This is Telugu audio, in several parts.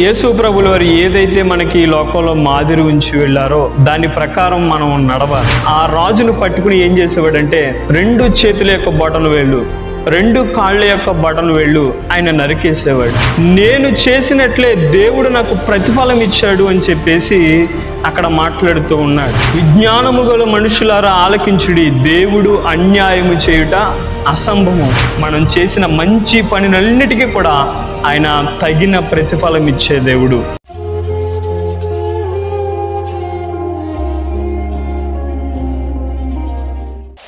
యేసు ప్రభుల వారు ఏదైతే మనకి ఈ లోకంలో మాదిరి ఉంచి వెళ్ళారో దాని ప్రకారం మనం నడవాలి. ఆ రాజును పట్టుకుని ఏం చేసేవాడంటే రెండు చేతుల యొక్క బొటలు వేళ్ళు రెండు కాళ్ళ యొక్క బటన్ వేళ్ళు. ఆయన నరికేసేవాడు. నేను చేసినట్లే దేవుడు నాకు ప్రతిఫలం ఇచ్చాడు అని చెప్పేసి అక్కడ మాట్లాడుతూ ఉన్నాడు. విజ్ఞానము గల మనుషులారా ఆలకించుడి. దేవుడు అన్యాయము చేయుట అసంభవం. మనం చేసిన మంచి పనినన్నిటికీ కూడా ఆయన తగిన ప్రతిఫలం ఇచ్చే దేవుడు.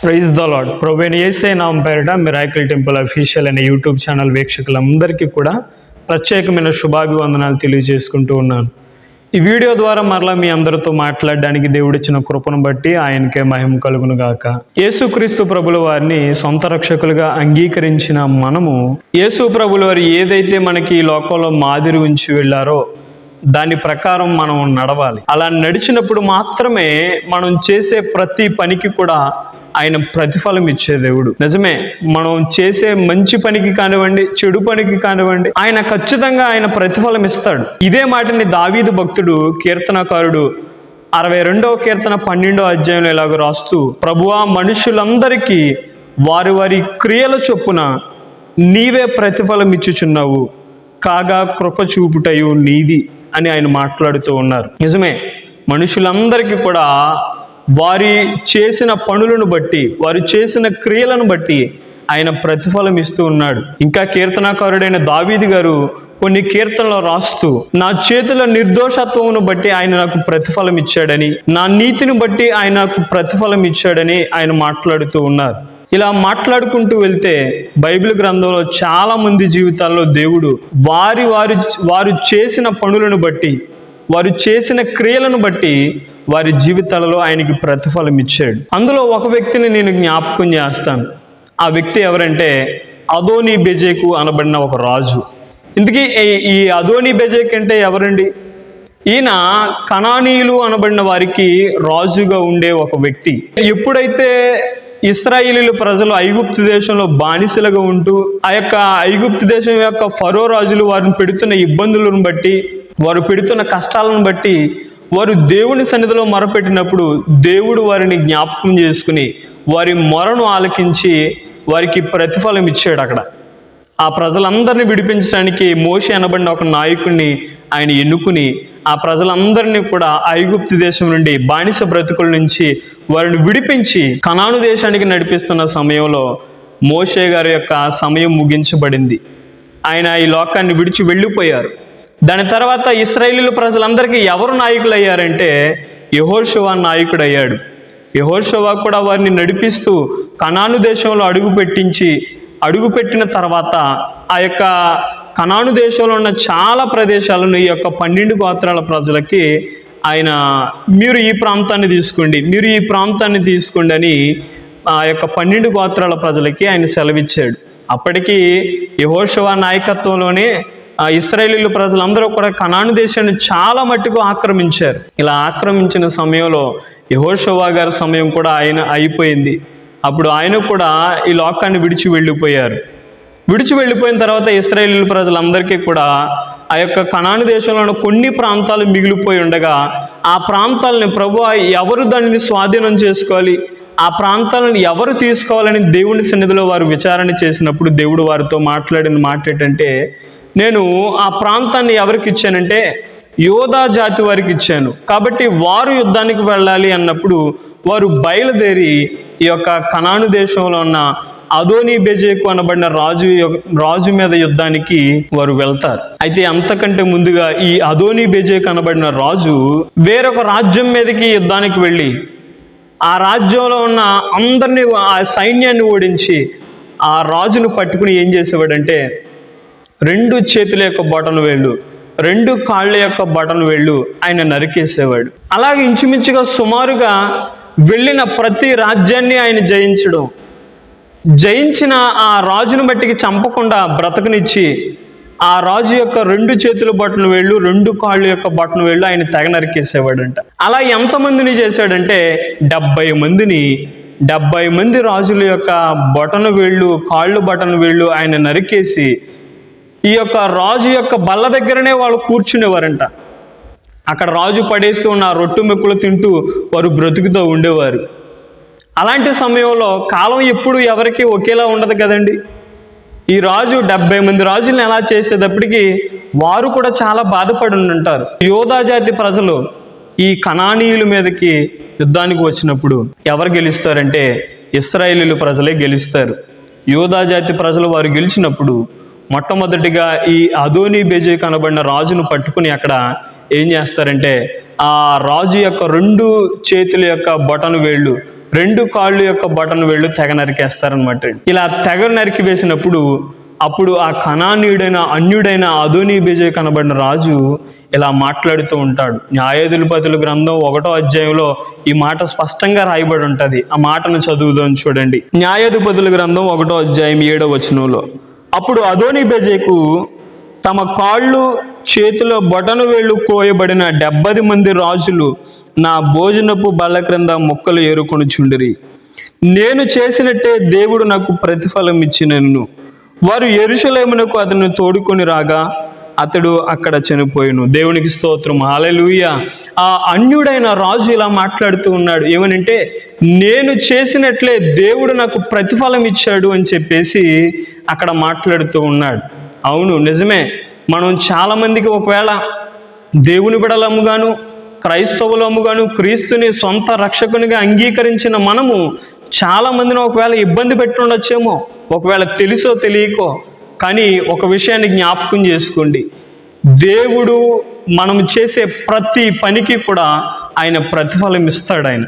ప్రైజ్ ద లాడ్ ప్రొవేన్ ఏసే నామ పేరిట మిరాకిల్ టెంపుల్ అఫీషియల్ అనే యూట్యూబ్ ఛానల్ వీక్షకులందరికీ కూడా ప్రత్యేకమైన శుభాభివందనాలు తెలియజేసుకుంటూ ఉన్నాను. ఈ వీడియో ద్వారా మరలా మీ అందరితో మాట్లాడడానికి దేవుడిచ్చిన కృపను బట్టి ఆయనకే మహిమ కలుగును గాక. యేసుక్రీస్తు ప్రభుల వారిని సొంత రక్షకులుగా అంగీకరించిన మనము యేసు ప్రభుల వారు ఏదైతే మనకి ఈ లోకంలో మాదిరి ఉంచి వెళ్ళారో దాని ప్రకారం మనం నడవాలి. అలా నడిచినప్పుడు మాత్రమే మనం చేసే ప్రతి పనికి కూడా ఆయన ప్రతిఫలం ఇచ్చే దేవుడు. నిజమే మనం చేసే మంచి పనికి కానివ్వండి చెడు పనికి కానివ్వండి ఆయన ఖచ్చితంగా ఆయన ప్రతిఫలం ఇస్తాడు. ఇదే మాటని దావీదు భక్తుడు కీర్తనకారుడు అరవై రెండవ కీర్తన పన్నెండో అధ్యాయంలో ఇలాగ రాస్తూ ప్రభువా మనుషులందరికీ వారి వారి క్రియల చొప్పున నీవే ప్రతిఫలం ఇచ్చుచున్నావు. కాగా కృప చూపుటయు నీది. అని ఆయన మాట్లాడుతూ ఉన్నారు. నిజమే మనుషులందరికీ కూడా వారి చేసిన పనులను బట్టి వారు చేసిన క్రియలను బట్టి ఆయన ప్రతిఫలం ఇస్తూ ఉన్నాడు. ఇంకా కీర్తనాకారుడైన దావీది గారు కొన్ని కీర్తనలు రాస్తూ నా చేతుల నిర్దోషత్వమును బట్టి ఆయన నాకు ప్రతిఫలం ఇచ్చాడని నా నీతిని బట్టి ఆయన నాకు ప్రతిఫలం ఇచ్చాడని ఆయన మాట్లాడుతూ ఉన్నారు. ఇలా మాట్లాడుకుంటూ వెళ్తే బైబిల్ గ్రంథంలో చాలా మంది జీవితాల్లో దేవుడు వారి వారి వారు చేసిన పనులను బట్టి వారు చేసిన క్రియలను బట్టి వారి జీవితాలలో ఆయనకి ప్రతిఫలం ఇచ్చాడు. అందులో ఒక వ్యక్తిని నేను జ్ఞాపకం చేస్తాను. ఆ వ్యక్తి ఎవరంటే అదోని బెజేకు అనబడిన ఒక రాజు. ఇందుకే ఈ- ఈ అదోని బెజేక్ అంటే ఎవరండి? ఈయన కణానీయులు అనబడిన వారికి రాజుగా ఉండే ఒక వ్యక్తి. ఎప్పుడైతే ఇస్రాయిలీలు ప్రజలు ఐగుప్తు దేశంలో బానిసలుగా ఉంటూ ఆ యొక్క ఐగుప్తు దేశం యొక్క ఫరో రాజులు వారిని పెడుతున్న ఇబ్బందులను బట్టి వారు పెడుతున్న కష్టాలను బట్టి వారు దేవుని సన్నిధిలో మొరపెట్టినప్పుడు దేవుడు వారిని జ్ఞాపకం చేసుకుని వారి మొరను ఆలకించి వారికి ప్రతిఫలం ఇచ్చాడు అక్కడ. ఆ ప్రజలందరినీ విడిపించడానికి మోషే అనబడిన ఒక నాయకుడిని ఆయన ఎన్నుకుని ఆ ప్రజలందరినీ కూడా ఐగుప్తి దేశం నుండి బానిస బ్రతుకుల నుంచి వారిని విడిపించి కనాను దేశానికి నడిపిస్తున్న సమయంలో మోషే గారి యొక్క సమయం ముగించబడింది. ఆయన ఈ లోకాన్ని విడిచి వెళ్ళిపోయారు. దాని తర్వాత ఇస్రాయేలీల ప్రజలందరికీ ఎవరు నాయకులు అయ్యారంటే యహోషువా నాయకుడు అయ్యాడు యహోషువా కూడా వారిని నడిపిస్తూ కనాను దేశంలో అడుగు పెట్టించి అడుగుపెట్టిన తర్వాత ఆ యొక్క కనాను దేశంలో ఉన్న చాలా ప్రదేశాలను ఈ యొక్క పన్నెండు గోత్రాల ప్రజలకి ఆయన మీరు ఈ ప్రాంతాన్ని తీసుకోండి మీరు ఈ ప్రాంతాన్ని తీసుకోండి అని ఆ యొక్క పన్నెండు గోత్రాల ప్రజలకి ఆయన సెలవిచ్చాడు. అప్పటికి యహోషవా నాయకత్వంలోనే ఆ ప్రజలందరూ కూడా కనాను దేశాన్ని చాలా మట్టుకు ఆక్రమించారు. ఇలా ఆక్రమించిన సమయంలో యహోషవా గారి సమయం కూడా ఆయన అయిపోయింది. అప్పుడు ఆయన కూడా ఈ లోకాన్ని విడిచి వెళ్ళిపోయారు. విడిచి వెళ్ళిపోయిన తర్వాత ఇస్రాయేలీల ప్రజలందరికీ కూడా ఆ యొక్క కణాని దేశంలోని కొన్ని ప్రాంతాలు మిగిలిపోయి ఉండగా ఆ ప్రాంతాలని ప్రభు ఎవరు దానిని స్వాధీనం చేసుకోవాలి? ఆ ప్రాంతాలను ఎవరు తీసుకోవాలని దేవుని సన్నిధిలో వారు విచారణ చేసినప్పుడు దేవుడు వారితో మాట్లాడిన మాట ఏంటంటే నేను ఆ ప్రాంతాన్ని ఎవరికి ఇచ్చానంటే యోధా జాతి వారికి ఇచ్చాను. కాబట్టి వారు యుద్ధానికి వెళ్ళాలి అన్నప్పుడు వారు బయలుదేరి ఈ యొక్క కనాను దేశంలో ఉన్న అదోని బెజేకు అనబడిన రాజు రాజు మీద యుద్ధానికి వారు వెళ్తారు. అయితే అంతకంటే ముందుగా ఈ అదోని బెజేకు అనబడిన రాజు వేరొక రాజ్యం మీదకి యుద్ధానికి వెళ్ళి ఆ రాజ్యంలో ఉన్న అందరినీ ఆ సైన్యాన్ని ఓడించి ఆ రాజును పట్టుకుని ఏం చేసేవాడంటే రెండు చేతుల యొక్క బొటలు వేళ్ళు రెండు కాళ్ళ యొక్క బటన్ వేళ్ళు ఆయన నరికేసేవాడు. అలాగే ఇంచుమించుగా సుమారుగా వెళ్ళిన ప్రతి రాజ్యాన్ని ఆయన జయించడం. జయించిన ఆ రాజును బట్టికి చంపకుండా బ్రతకనిచ్చి ఆ రాజు యొక్క రెండు చేతుల బటన్ వేళ్ళు రెండు కాళ్ళు యొక్క బటన్ వేళ్ళు ఆయన తెగ నరికేసేవాడంట. అలా ఎంతమందిని చేశాడంటే డెబ్బై మందిని. డెబ్బై మంది రాజుల యొక్క బటన్ వేళ్ళు కాళ్ళు బటన్ వేళ్ళు ఆయన నరికేసి ఈ యొక్క రాజు యొక్క బల్ల దగ్గరనే వాళ్ళు కూర్చునేవారంట. అక్కడ రాజు పడేస్తూ ఉన్న రొట్టు మెక్కులు తింటూ వారు బ్రతుకుతూ ఉండేవారు. అలాంటి సమయంలో కాలం ఎప్పుడు ఎవరికి ఒకేలా ఉండదు కదండి. ఈ రాజు డెబ్బై మంది రాజులను ఎలా చేసేటప్పటికీ వారు కూడా చాలా బాధపడి ఉంటారు యోధా జాతి ప్రజలు ఈ కణానీయుల మీదకి యుద్ధానికి వచ్చినప్పుడు ఎవరు గెలుస్తారంటే ఇస్రాయేలీలు ప్రజలే గెలుస్తారు. యోధా జాతి ప్రజలు వారు గెలిచినప్పుడు మొట్టమొదటిగా ఈ అదోని బేజే కనబడిన రాజును పట్టుకుని అక్కడ ఏం చేస్తారంటే ఆ రాజు యొక్క రెండు చేతుల యొక్క బటన్ వేళ్ళు రెండు కాళ్ళు యొక్క బటన్ వేళ్ళు తెగ నరికేస్తారనమాట ఇలా తెగ నరికి వేసినప్పుడు అప్పుడు ఆ కణానీయుడైన అన్యుడైన అదోని బేజే కనబడిన రాజు ఇలా మాట్లాడుతూ ఉంటాడు. న్యాయాధిపతుల గ్రంథం ఒకటో అధ్యాయంలో ఈ మాట స్పష్టంగా రాయబడి ఉంటుంది. ఆ మాటను చదువుదాం చూడండి. న్యాయాధిపతుల గ్రంథం ఒకటో అధ్యాయం ఏడో వచనంలో అప్పుడు అదోని బెజేకు తమ కాళ్ళు చేతిలో బొటను వేళ్ళు కోయబడిన డెబ్బది మంది రాజులు నా భోజనపు బల్ల క్రింద మొక్కలు ఏరుకొని చుండిరి. నేను చేసినట్టే దేవుడు నాకు ప్రతిఫలం ఇచ్చినను వారు ఎరుసలేమునకు అతను తోడుకొని రాగా అతడు అక్కడ చనిపోయాను. దేవునికి స్తోత్రం. హాలెలూయ ఆ అన్యుడైన రాజు ఇలా మాట్లాడుతూ ఉన్నాడు. ఏమనంటే నేను చేసినట్లే దేవుడు నాకు ప్రతిఫలం ఇచ్చాడు అని చెప్పేసి అక్కడ మాట్లాడుతూ ఉన్నాడు. అవును నిజమే. మనం చాలామందికి ఒకవేళ దేవుని బిడలముగాను క్రైస్తవులముగాను క్రీస్తుని సొంత రక్షకునిగా అంగీకరించిన మనము చాలామందిని ఒకవేళ ఇబ్బంది పెట్టుండొచ్చేమో. ఒకవేళ తెలుసో తెలియకో. కానీ ఒక విషయాన్ని జ్ఞాపకం చేసుకోండి. దేవుడు మనం చేసే ప్రతి పనికి కూడా ఆయన ప్రతిఫలం ఇస్తాడు ఆయన.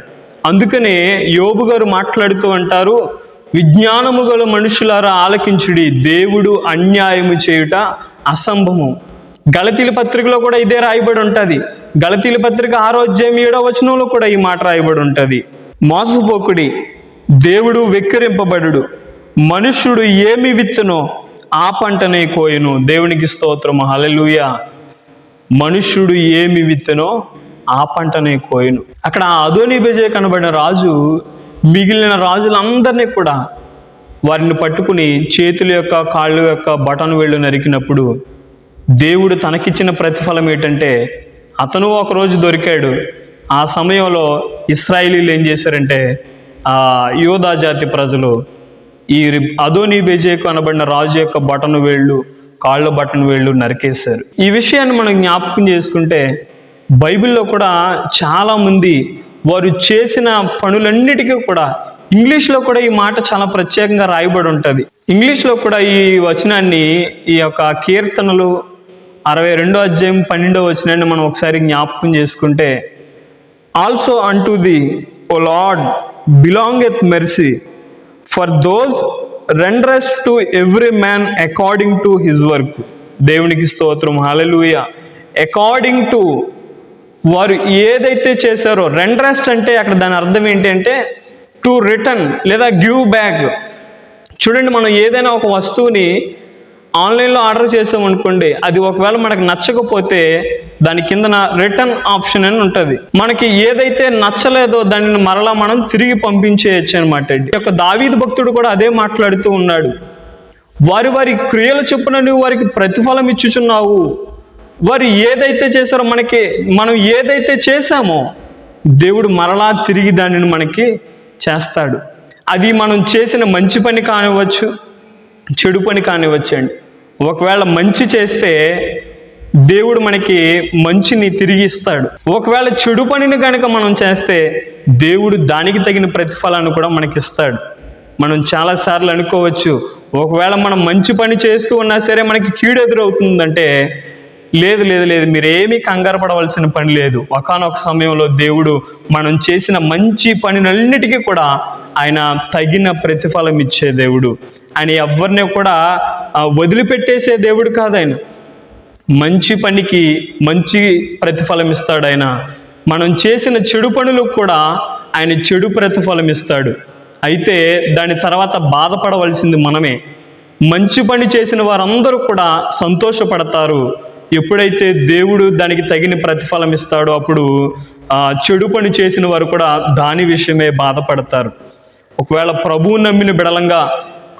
అందుకనే యోబు గారు మాట్లాడుతూ అంటారు విజ్ఞానము గల మనుషులారా ఆలకించుడి దేవుడు అన్యాయము చేయుట అసంభవం గలతీల పత్రికలో కూడా ఇదే రాయబడి ఉంటుంది. గలతీల పత్రిక ఆరోగ్యం ఏడో వచనంలో కూడా ఈ మాట రాయబడి ఉంటుంది. మోసపోకుడి దేవుడు వెక్కిరింపబడు మనుషుడు ఏమి విత్తనో ఆ పంటనే కోయును. దేవునికి స్తోత్రం హలలుయ మనుష్యుడు ఏమి విత్తనో ఆ పంటనే కోయను. అక్కడ అదోని బెజే కనబడిన రాజు మిగిలిన రాజులందరినీ కూడా వారిని పట్టుకుని చేతుల యొక్క కాళ్ళ యొక్క బటన్ వేళ్ళు నరికినప్పుడు దేవుడు తనకిచ్చిన ప్రతిఫలం ఏంటంటే అతను ఒకరోజు దొరికాడు. ఆ సమయంలో ఇస్రాయిలీలు ఏం చేశారంటే ఆ యోధా జాతి ప్రజలు ఈ రి- అదోని బెజేకు అనబడిన రాజు యొక్క బటన్ వేళ్ళు కాళ్ళ బటన్ వేళ్ళు నరికేశారు. ఈ విషయాన్ని మనం జ్ఞాపకం చేసుకుంటే బైబిల్లో కూడా చాలామంది వారు చేసిన పనులన్నిటికీ కూడా ఇంగ్లీష్లో కూడా ఈ మాట చాలా ప్రత్యేకంగా రాయబడి ఉంటుంది. ఇంగ్లీష్లో కూడా ఈ వచనాన్ని ఈ యొక్క కీర్తనలు అరవై రెండో అధ్యాయం పన్నెండో వచనాన్ని మనం ఒకసారి జ్ఞాపకం చేసుకుంటే ఆల్సో అంటూ the O Lord belongeth mercy for those renderest to every man according to his work దేవునికి స్తోత్రం. హల్లెలూయ అకార్డింగ్ టు వారు ఏదైతే చేశారో రెండ్రెస్ట్ అంటే అక్కడ దాని అర్థం ఏంటి అంటే టు రిటర్న్ లేదా గివ్ బ్యాక్ చూడండి మనం ఏదైనా ఒక వస్తువుని ఆన్లైన్లో ఆర్డర్ చేసామనుకోండి అది ఒకవేళ మనకు నచ్చకపోతే దాని కిందన రిటర్న్ ఆప్షన్ అని ఉంటుంది. మనకి ఏదైతే నచ్చలేదో దానిని మరలా మనం తిరిగి పంపించేయచ్చు అనమాట అండి. యొక్క దావీదు భక్తుడు కూడా అదే మాట్లాడుతూ ఉన్నాడు. వారి వారి క్రియల చొప్పున నువ్వు వారికి ప్రతిఫలం ఇచ్చుచున్నావు. వారు ఏదైతే చేశారో మనకి మనం ఏదైతే చేశామో దేవుడు మరలా తిరిగి దానిని మనకి చేస్తాడు. అది మనం చేసిన మంచి పని కానివ్వచ్చు చెడు పని కానివ్వచ్చండి ఒకవేళ మంచి చేస్తే దేవుడు మనకి మంచిని తిరిగి ఇస్తాడు. ఒకవేళ చెడు పనిని కనుక మనం చేస్తే దేవుడు దానికి తగిన ప్రతిఫలాన్ని కూడా మనకి ఇస్తాడు. మనం చాలాసార్లు అనుకోవచ్చు ఒకవేళ మనం మంచి పని చేస్తూ ఉన్నా సరే మనకి కీడు ఎదురవుతుందంటే లేదు లేదు లేదు మీరేమీ కంగారు పడవలసిన పని లేదు. ఒకనొక సమయంలో దేవుడు మనం చేసిన మంచి పనినన్నిటికీ కూడా ఆయన తగిన ప్రతిఫలం ఇచ్చే దేవుడు. ఆయన ఎవరిని కూడా వదిలిపెట్టేసే దేవుడు కాదు ఆయన. మంచి పనికి మంచి ప్రతిఫలం ఇస్తాడు ఆయన మనం చేసిన చెడు పనులకు కూడా ఆయన చెడు ప్రతిఫలం ఇస్తాడు. అయితే దాని తర్వాత బాధపడవలసింది మనమే. మంచి పని చేసిన వారందరూ కూడా సంతోషపడతారు. ఎప్పుడైతే దేవుడు దానికి తగిన ప్రతిఫలం ఇస్తాడో అప్పుడు ఆ చెడు పని చేసిన వారు కూడా దాని విషయమే బాధపడతారు. ఒకవేళ ప్రభువు నమ్మిన బిడలంగా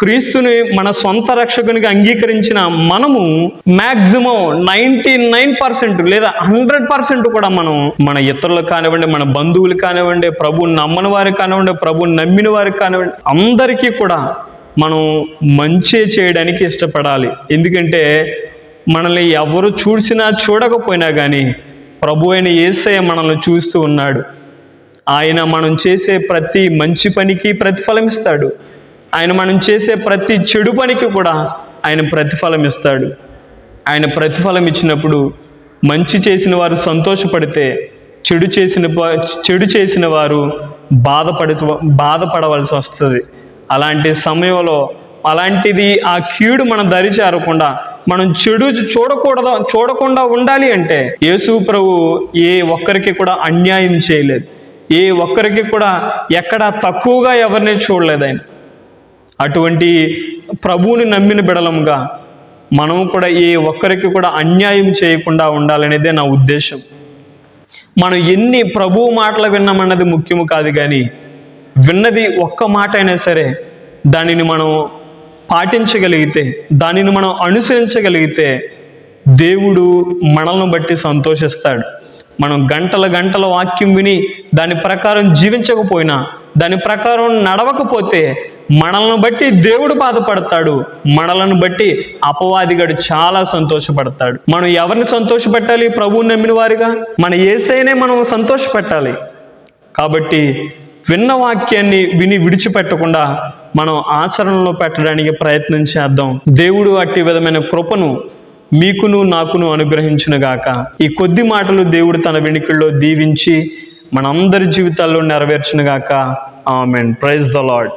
క్రీస్తుని మన సొంత రక్షకునిగా అంగీకరించిన మనము మ్యాక్సిమం నైంటీ నైన్ పర్సెంట్ లేదా హండ్రెడ్ పర్సెంట్ కూడా మనం మన ఇతరులు కానివ్వండి మన బంధువులు కానివ్వండి ప్రభుని నమ్మని వారికి కానివ్వండి ప్రభుని నమ్మిన వారికి కానివ్వండి అందరికీ కూడా మనం మంచి చేయడానికి ఇష్టపడాలి. ఎందుకంటే మనల్ని ఎవరు చూసినా చూడకపోయినా కానీ ప్రభు అయిన యేసయ్య మనల్ని చూస్తూ ఉన్నాడు. ఆయన మనం చేసే ప్రతి మంచి పనికి ప్రతిఫలం ఇస్తాడు. ఆయన మనం చేసే ప్రతి చెడు పనికి కూడా ఆయన ప్రతిఫలం ఇస్తాడు. ఆయన ప్రతిఫలం ఇచ్చినప్పుడు మంచి చేసిన వారు సంతోషపడితే చెడు చేసిన చెడు చేసిన వారు బాధపడి బాధపడవలసి వస్తుంది. అలాంటి సమయంలో అలాంటిది ఆ కీడు మనం దరి చేరకుండా మనం చెడు చూడకూడదు చూడకుండా ఉండాలి అంటే యేసు ప్రభు ఏ ఒక్కరికి కూడా అన్యాయం చేయలేదు. ఏ ఒక్కరికి కూడా ఎక్కడ తక్కువగా ఎవరిని చూడలేదు ఆయన. అటువంటి ప్రభువుని నమ్మిన బిడలంగా మనం కూడా ఏ ఒక్కరికి కూడా అన్యాయం చేయకుండా ఉండాలనేదే నా ఉద్దేశం. మనం ఎన్ని ప్రభువు మాటలు విన్నామన్నది ముఖ్యము కాదు కానీ విన్నది ఒక్క మాట అయినా సరే దానిని మనం పాటించగలిగితే దానిని మనం అనుసరించగలిగితే దేవుడు మనల్ని బట్టి సంతోషిస్తాడు. మనం గంటల గంటల వాక్యం విని దాని ప్రకారం జీవించకపోయినా దాని ప్రకారం నడవకపోతే మనల్ని బట్టి దేవుడు బాధపడతాడు. మనలను బట్టి అపవాదిగాడు చాలా సంతోషపడతాడు. మనం ఎవరిని సంతోషపెట్టాలి? ప్రభువు నమ్మిన వారిగా? మన ఏసైనే మనం సంతోషపెట్టాలి. కాబట్టి విన్న వాక్యాన్ని విని విడిచిపెట్టకుండా మనం ఆచరణలో పెట్టడానికి ప్రయత్నం చేద్దాం. దేవుడు అట్టి విధమైన కృపను మీకును నాకును అనుగ్రహించునుగాక. ఈ కొద్ది మాటలు దేవుడు తన వెనుకల్లో దీవించి మనందరి జీవితాల్లో నెరవేర్చునుగాక ఆమెన్. Praise the lord